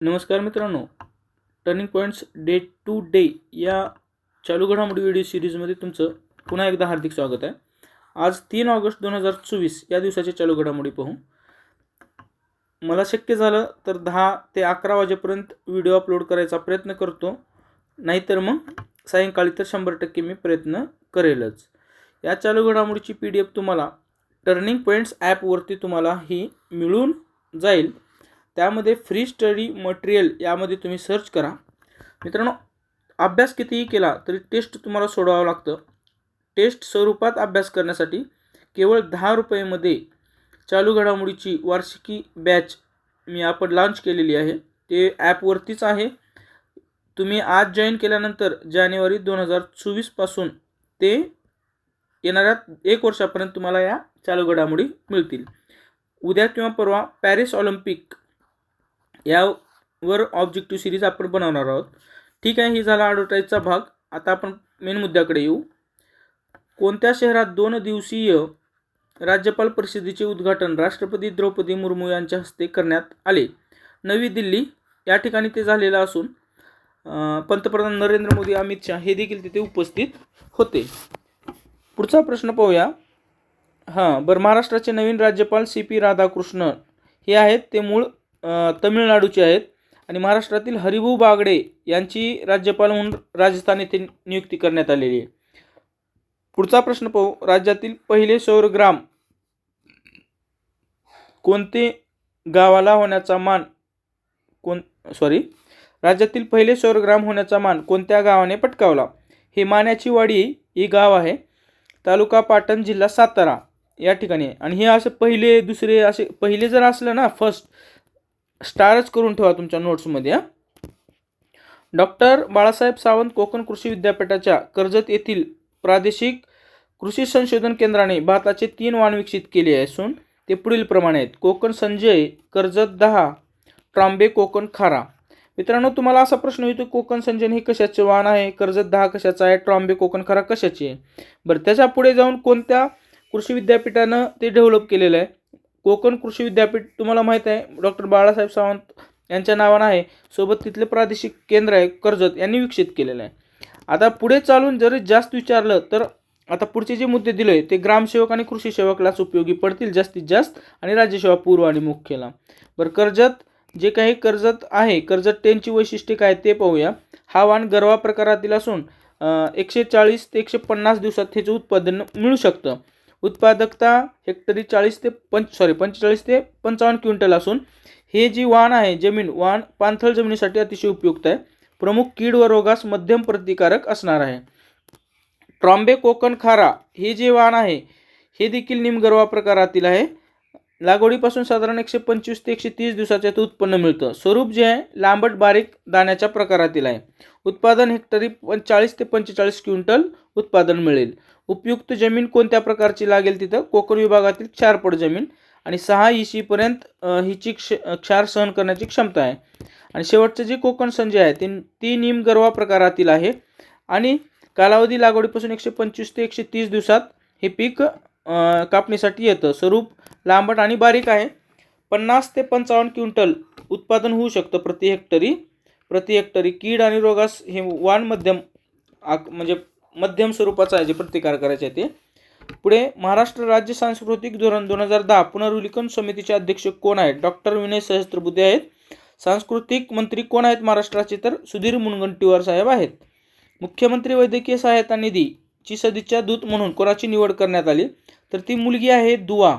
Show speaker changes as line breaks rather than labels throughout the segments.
नमस्कार मित्रांनो. Turning points day to day या चालू घडामोडी व्हिडिओ सिरीजमध्ये तुमचं पुन्हा एकदा हार्दिक स्वागत आहे. आज तीन ऑगस्ट दोन हजार चोवीस या दिवसाचे चालू घडामोडी पाहू. मला शक्य झालं तर दहा ते अकरा वाजेपर्यंत व्हिडिओ अपलोड करायचा प्रयत्न करतो. नाहीतर मग सायंकाळी तर शंभर टक्के मी प्रयत्न करेलच. या चालू घडामोडीची पी डी एफ तुम्हाला टर्निंग पॉईंट्स ॲपवरती तुम्हाला ही मिळून जाईल. त्यामध्ये फ्री स्टडी मटेरियल यामध्ये तुम्ही सर्च करा. मित्रांनो अभ्यास कितीही केला तरी टेस्ट तुम्हाला सोडवावं लागतं. टेस्ट स्वरूपात अभ्यास करण्यासाठी केवळ दहा रुपयेमध्ये चालू घडामोडीची वार्षिकी बॅच मी आपण लॉन्च केलेली आहे. ते ॲपवरतीच आहे. तुम्ही आज जॉईन केल्यानंतर जानेवारी दोन हजार चोवीसपासून ते येणाऱ्या एक वर्षापर्यंत तुम्हाला या चालू घडामोडी मिळतील. उद्या किंवा परवा पॅरिस ऑलिम्पिक यावर ऑब्जेक्टिव्ह सिरीज आपण बनवणार आहोत. ठीक आहे ही झाला ॲडव्हर्टाईजचा भाग. आता आपण मेन मुद्द्याकडे येऊ. कोणत्या शहरात दोन दिवसीय राज्यपाल परिषदेचे उद्घाटन राष्ट्रपती द्रौपदी मुर्मू यांच्या हस्ते करण्यात आले? नवी दिल्ली या ठिकाणी ते झालेलं असून पंतप्रधान नरेंद्र मोदी अमित शहा हे देखील तिथे उपस्थित होते. पुढचा प्रश्न पाहूया. हां बरं महाराष्ट्राचे नवीन राज्यपाल सी पी राधाकृष्ण हे आहेत. ते मूळ तमिळनाडूचे आहेत. आणि महाराष्ट्रातील हरिभाऊ बागडे यांची राज्यपाल म्हणून राजस्थान येथे नियुक्ती करण्यात आलेली आहे. पुढचा प्रश्न पाहू. राज्यातील पहिले सौरग्राम कोणते गावाला होण्याचा मान कोण सॉरी राज्यातील पहिले सौरग्राम होण्याचा मान कोणत्या गावाने पटकावला? हे मान्याची वाडी ही गाव आहे. तालुका पाटण जिल्हा सातारा या ठिकाणी आहे. आणि हे असे पहिले दुसरे असे पहिले जर असलं ना फर्स्ट स्टारच करून ठेवा तुमच्या नोट्समध्ये हां. डॉक्टर बाळासाहेब सावंत कोकण कृषी विद्यापीठाच्या कर्जत येथील प्रादेशिक कृषी संशोधन केंद्राने भाताचे तीन वाण विकसित केले असून ते पुढील प्रमाणे आहेत. कोकण संजय कर्जत दहा ट्रॉम्बे कोकण खारा. मित्रांनो तुम्हाला असा प्रश्न येतो कोकण संजय हे कशाचे वाण आहे? कर्जत दहा कशाचं आहे? ट्रॉम्बे कोकण खारा कशाची आहे? बरं त्याच्या पुढे जाऊन कोणत्या कृषी विद्यापीठानं ते डेव्हलप केलेलं आहे? कोकण कृषी विद्यापीठ तुम्हाला माहीत आहे डॉक्टर बाळासाहेब सावंत यांच्या नावानं आहे. सोबत तिथले प्रादेशिक केंद्र आहे कर्जत यांनी विकसित केलेलं आहे. आता पुढे चालून जरी जास्त विचारलं तर आता पुढचे जे मुद्दे दिले ते ग्रामसेवक आणि कृषी सेवकलाच उपयोगी पडतील जास्तीत जास्त आणि राज्यसेवा पूर्व आणि मुख्यला. बरं कर्जत जे काही कर्जत आहे कर्जत टेनची वैशिष्ट्ये काय ते पाहूया. हा वाण गरवा प्रकारातील असून एकशे चाळीस ते एकशे पन्नास दिवसात ह्याचं उत्पादन मिळू शकतं. उत्पादकता हेक्टरी चाळीस ते पंच सॉरी पंचेचाळीस ते पंचावन्न क्विंटल असून हे जी वाण आहे जमीन वाण पाणथळ जमिनीसाठी अतिशय उपयुक्त आहे. प्रमुख कीड व रोगास मध्यम प्रतिकारक असणार आहे. ट्रॉम्बे कोकण खारा हे जे वाण आहे हे देखील निमगरवा प्रकारातील आहे. लागवडीपासून साधारण एकशे पंचवीस ते एकशे तीस दिवसाच्या उत्पन्न मिळतं. स्वरूप जे आहे लांबट बारीक दाण्याच्या प्रकारातील आहे. उत्पादन हेक्टरी पं चाळीस ते पंचेचाळीस क्विंटल उत्पादन मिळेल. उपयुक्त जमीन कोणत्या प्रकारची लागेल तिथं? कोकण विभागातील क्षारपड जमीन. आणि सहा इशीपर्यंत हिची क्ष क्षार सहन करण्याची क्षमता आहे. आणि शेवटचं जे कोकण संजय आहे ते ती निम गरवा प्रकारातील आहे. आणि कालावधी लागवडीपासून एकशे पंचवीस ते एकशे तीस दिवसात हे पीक कापणीसाठी येतं. स्वरूप लांबट आणि बारीक आहे. पन्नास ते पंचावन्न क्विंटल उत्पादन होऊ शकतं प्रति हेक्टरी. प्रति हेक्टरी कीड आणि रोगास हे वाण मध्यम आक म्हणजे मध्यम स्वरूपाचा आहे जे प्रतिकार करायचे आहे ते. पुढे महाराष्ट्र राज्य सांस्कृतिक धोरण दोन हजार दहा पुनर्विलिकन समितीचे अध्यक्ष कोण आहेत? डॉक्टर विनय सहस्त्रबुद्धे आहेत. सांस्कृतिक मंत्री कोण आहेत महाराष्ट्राचे? तर सुधीर मुनगंटीवार साहेब आहेत. मुख्यमंत्री वैद्यकीय सहायता निधीची सदिच्छा दूत म्हणून कोणाची निवड करण्यात आली? तर ती मुलगी आहे दुआ.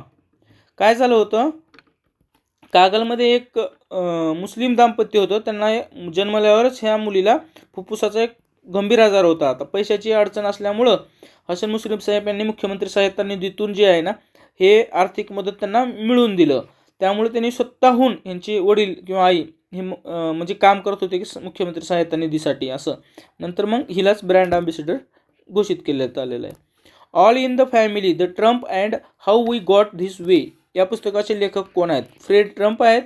काय झालं होतं? कागलमध्ये एक मुस्लिम दाम्पत्य होतं. त्यांना जन्मल्यावरच ह्या मुलीला फुफ्फुसाचा एक गंभीर आजार होता आता पैशाची अडचण असल्यामुळं हसन मुश्रीफ साहेब यांनी मुख्यमंत्री सहायता निधीतून जे आहे ना हे आर्थिक मदत त्यांना मिळवून दिलं. त्यामुळे त्यांनी स्वतःहून यांचे वडील किंवा आई हे म- म्हणजे काम करत होते की मुख्यमंत्री सहायता निधीसाठी असं. नंतर मग हिलाच ब्रँड अँबॅसिडर घोषित केल्यात आलेलं आहे. All in the family the Trump and how we got this way या पुस्तकाचे लेखक कोण आहेत? फ्रेड ट्रम्प आहेत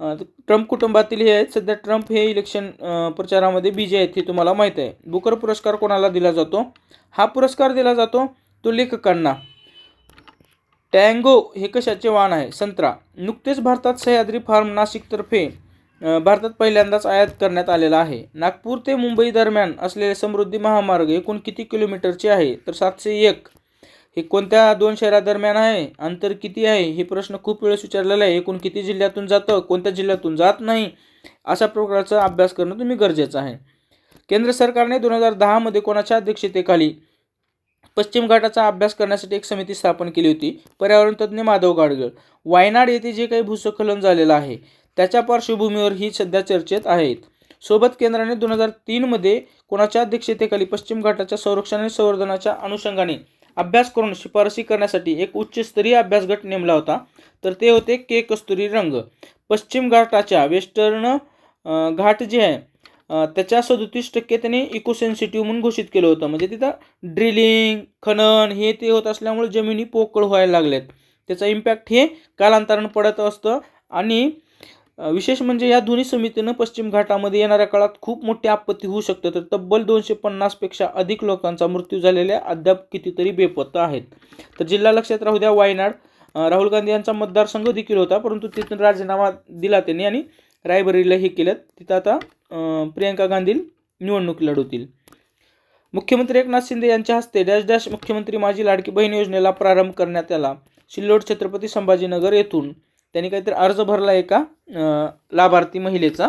ट्रम्प कुटुंबातील हे आहेत. सध्या ट्रम्प हे इलेक्शन प्रचारामध्ये बिजी आहेत हे तुम्हाला माहीत आहे. बुकर पुरस्कार कोणाला दिला जातो? हा पुरस्कार दिला जातो तो लेखकांना. टँगो हे कशाचे वाण आहे? संत्रा नुकतेच भारतात सह्याद्री फार्म नाशिकतर्फे भारतात पहिल्यांदाच आयात करण्यात आलेला आहे. नागपूर ते मुंबई दरम्यान असलेले समृद्धी महामार्ग एकूण किती किलोमीटरचे आहे? तर सातशे एक. हे कोणत्या दोन शहरादरम्यान आहे? अंतर किती आहे? हे प्रश्न खूप वेळेस विचारलेला आहे. एकूण किती जिल्ह्यातून जातं? कोणत्या जिल्ह्यातून जात नाही? अशा प्रकारचा अभ्यास करणं तुम्ही गरजेचं आहे. केंद्र सरकारने दोन हजार दहामध्ये कोणाच्या अध्यक्षतेखाली पश्चिम घाटाचा अभ्यास करण्यासाठी एक समिती स्थापन केली होती? पर्यावरण तज्ज्ञ माधव गाडगळ. वायनाड येथे जे काही भूस्खलन झालेलं आहे त्याच्या पार्श्वभूमीवर ही सध्या चर्चेत आहेत. सोबत केंद्राने दोन हजार तीनमध्ये कोणाच्या अध्यक्षतेखाली पश्चिम घाटाच्या संरक्षण आणि संवर्धनाच्या अनुषंगाने अभ्यास करून शिफारसी करण्यासाठी एक उच्चस्तरीय अभ्यास गट नेमला होता. तर ते होते के कस्तुरी रंग. पश्चिम घाटाच्या वेस्टर्न घाट जे आहे त्याच्या सदोतीस टक्के त्याने इकोसेन्सिटिव्ह म्हणून घोषित केलं होतं. म्हणजे तिथं ड्रिलिंग खनन हे ते होत असल्यामुळे जमिनी पोकळ व्हायला लागल्यात. त्याचा इम्पॅक्ट हे कालांतरानं पडत असतं. आणि विशेष म्हणजे या दोन्ही समितीनं पश्चिम घाटामध्ये येणाऱ्या काळात खूप मोठी आपत्ती होऊ शकते. तर तब्बल दोनशे पन्नासपेक्षा अधिक लोकांचा मृत्यू झालेल्या अद्याप कितीतरी बेपत्ता आहेत. तर जिल्हा लक्षात राहू द्या वायनाड राहुल गांधी यांचा मतदारसंघ देखील होता परंतु तिथून राजीनामा दिला त्यांनी आणि रायबरेलीला हे केलं. तिथं आता प्रियंका गांधी निवडणूक लढवतील. मुख्यमंत्री एकनाथ शिंदे यांच्या हस्ते डॅश डॅश मुख्यमंत्री माझी लाडकी बहीण योजनेला प्रारंभ करण्यात आला. सिल्लोड छत्रपती संभाजीनगर येथून त्यांनी काहीतरी अर्ज भरला एका लाभार्थी महिलेचा.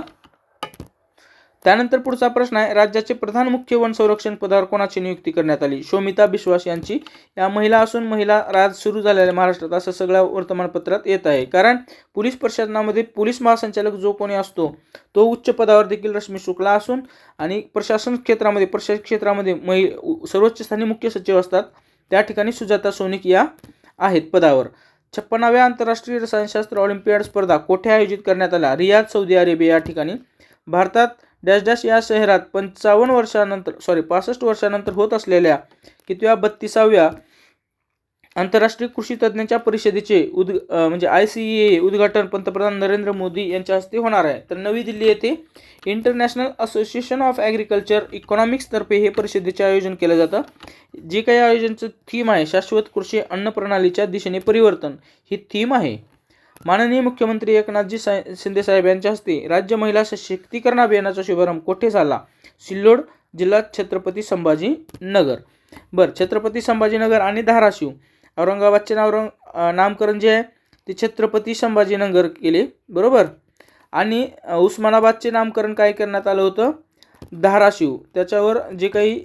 त्यानंतर पुढचा प्रश्न आहे राज्याचे प्रधान मुख्य वन संरक्षण पदावर कोणाची नियुक्ती करण्यात आली? शोमिता बिश्वास यांची. या महिला असून महिला राज सुरू झालेल्या महाराष्ट्रात असं सगळ्या वर्तमानपत्रात येत आहे. कारण पोलीस प्रशासनामध्ये पोलीस महासंचालक जो कोणी असतो तो उच्च पदावर देखील रश्मी शुक्ला असून आणि प्रशासन क्षेत्रामध्ये प्रशासक क्षेत्रामध्ये महि सर्वोच्च स्थानी मुख्य सचिव असतात. त्या ठिकाणी सुजाता सोनिक या आहेत पदावर. छप्पनाव्या आंतरराष्ट्रीय रसायनशास्त्र ऑलिम्पियाड स्पर्धा कोठे आयोजित करण्यात आल्या रियाद सौदी अरेबिया या ठिकाणी. भारतात डॅश डॅश या शहरात पंचावन्न वर्षानंतर सॉरी पासष्ट वर्षानंतर होत असलेल्या कितव्या बत्तीसाव्या आंतरराष्ट्रीय कृषी तज्ज्ञांच्या परिषदेचे उद म्हणजे आय सी ए उद्घाटन पंतप्रधान नरेंद्र मोदी यांच्या हस्ते होणार आहे. तर नवी दिल्ली येथे इंटरनॅशनल असोसिएशन ऑफ ॲग्रिकल्चर इकॉनॉमिक्सतर्फे हे परिषदेचे आयोजन केलं जातं. जे काही आयोजनचं थीम आहे शाश्वत कृषी अन्न प्रणालीच्या दिशेने परिवर्तन ही थीम आहे. माननीय मुख्यमंत्री एकनाथजी सा शिंदे साहेब यांच्या हस्ते राज्य महिला सशक्तीकरण अभियानाचा शुभारंभ कोठे झाला? सिल्लोड जिल्हा छत्रपती संभाजी नगर बरं छत्रपती संभाजीनगर आणि धाराशिव. औरंगाबादचे नाव रंग नामकरण जे आहे ते छत्रपती संभाजीनगर केले बरोबर? आणि उस्मानाबादचे नामकरण काय करण्यात आलं होतं? धाराशिव. त्याच्यावर जे काही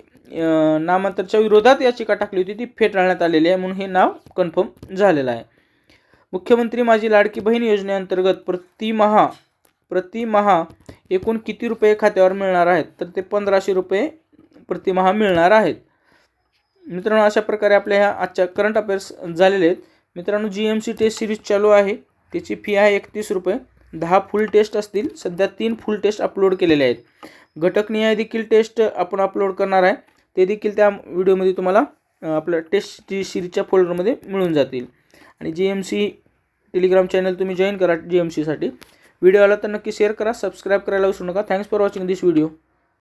नामांतरच्या विरोधात याचिका टाकली होती ती फेटाळण्यात आलेली आहे म्हणून हे नाव कन्फर्म झालेलं आहे. मुख्यमंत्री माझी लाडकी बहीण योजनेअंतर्गत प्रतिमहा प्रतिमहा एकूण किती रुपये खात्यावर मिळणार आहेत? तर ते पंधराशे रुपये प्रतिमहा मिळणार आहेत. मित्रांनो अशा प्रकारे आपल्या ह्या आजच्या करंट अफेअर्स झालेले आहेत. मित्रांनो G M C test series चालू आहे. त्याची फी आहे एकतीस रुपये. दहा फुल टेस्ट असतील. सध्या तीन फुल टेस्ट अपलोड केलेले आहेत. घटकनिहाय देखील टेस्ट आपण अपलोड करणार आहे. ते देखील त्या व्हिडिओमध्ये तुम्हाला आपल्या टेस्टची सिरीजच्या फोल्डरमध्ये मिळून जातील. आणि G M C telegram channel तुम्ही जॉईन करा जी एम सीसाठी व्हिडिओ आला तर नक्की शेअर करा सबस्क्राईब करायला विसरू नका. Thanks for watching this video